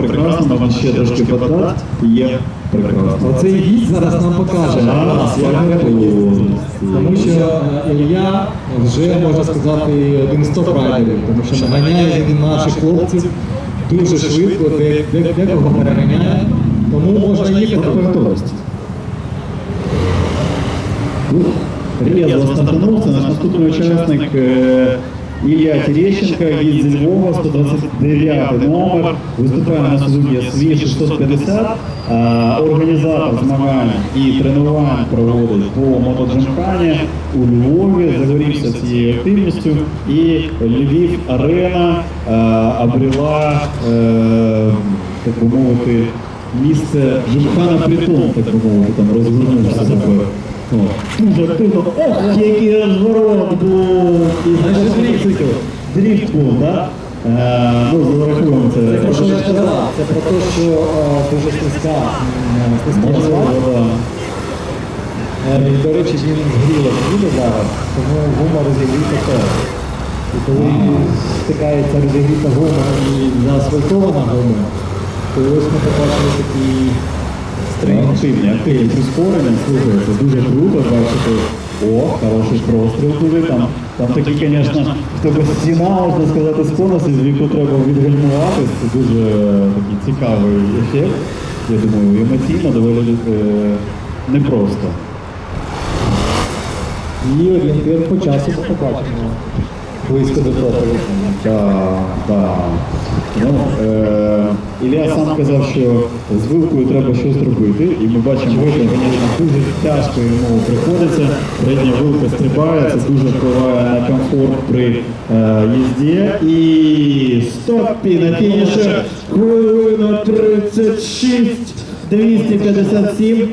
прекрасно, можна ще трошки подати. Є прекрасно. Оцей гість зараз нам покаже не. Тому що е, Ілля вже можна сказати один з топ-райдерів, тому що наганяє він наших хлопців дуже швидко, де, де, декого переганяє. Тому можна їхати. готовність. Різко стартанув, це наш наступний учасник е, Ілля Терещенко із зі Львова, 129 номер, виступає на Suzuki SV 650, Е, організатор змагань і тренувань проводить по мотоджимкані у Львові, загорівся цією активністю і Львів Арена обрела, е, так би мовити, місце Джимхана Притон, так би мовити, там розгорнувся. Дуже активно. Ох, який розворот був! Дріфт був, так? Е, ну, зарахуємо це. Це про що я сказав, це про те, що дуже слизька, і, До речі, він згріло буде зараз, тому гума розігріта теж. І коли стикається розігріта гума і заасфальтована гума, то ось ми побачили такий. Активні, активні прискорення, слухай, це дуже круто бачити. О, хороший простріл туди. Там, там такі, звісно, в тебе стіна, можна сказати, з конусу, з яку треба відгальмувати. Це дуже такий цікавий ефект. Я думаю, емоційно доволі е, непросто. І орієнтир по часу побачимо. Близько до так. Ну, е, Ілля сам казав, що з вилкою треба щось робити, і ми бачимо, що, дуже тяжко йому приходиться. Передня вилка стрибає, це дуже впливає на комфорт при е, їзді. І стоп, і на фініші хвилина 36, 257.